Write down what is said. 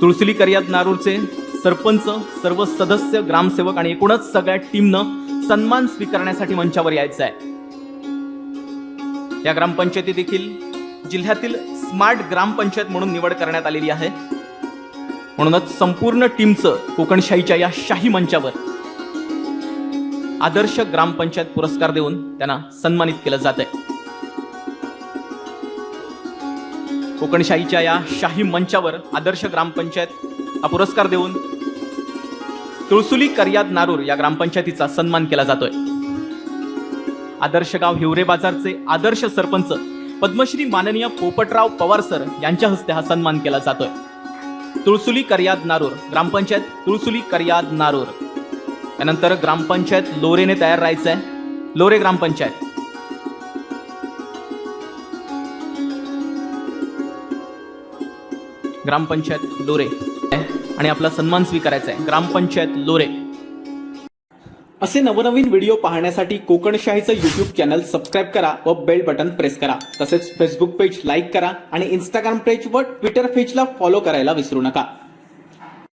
तुळसुली करियात नारूरचे सरपंच सर्व सदस्य ग्रामसेवक आणि एकूणच सगळ्या टीमनं सन्मान स्वीकारण्यासाठी मंचावर यायचं आहे. या ग्रामपंचायती देखील जिल्ह्यातील स्मार्ट ग्रामपंचायत म्हणून निवड करण्यात आलेली आहे. म्हणूनच संपूर्ण टीमचं कोकणशाहीच्या या शाही मंचावर आदर्श ग्रामपंचायत पुरस्कार देऊन त्यांना सन्मानित केलं जात आहे कोकणशाहीच्या या शाही मंचावर आदर्श ग्रामपंचायत हा पुरस्कार देऊन तुळसुली करियाद नारूर या ग्रामपंचायतीचा सन्मान केला जातोय. आदर्श गाव हिवरे बाजारचे आदर्श सरपंच पद्मश्री माननीय पोपटराव पवार सर यांच्या हस्ते हा सन्मान केला जातोय. तुळसुली करियाद नारूर ग्रामपंचायत तुळसुली करियाद नारूर. त्यानंतर ग्रामपंचायत लोरेने तयार राहायचं आहे लोरे ग्रामपंचायत. ग्रामपंचायत लोरे. आणि आपला सन्मान स्वीकारायचा आहे. ग्रामपंचायत लोरे. असे नवनवीन व्हिडिओ पाहण्यासाठी कोकणशाहीचं युट्यूब चॅनल सबस्क्राईब करा व बेल बटन प्रेस करा. तसेच फेसबुक पेज लाईक करा आणि इंस्टाग्राम पेज व ट्विटर पेजला फॉलो करायला विसरू नका.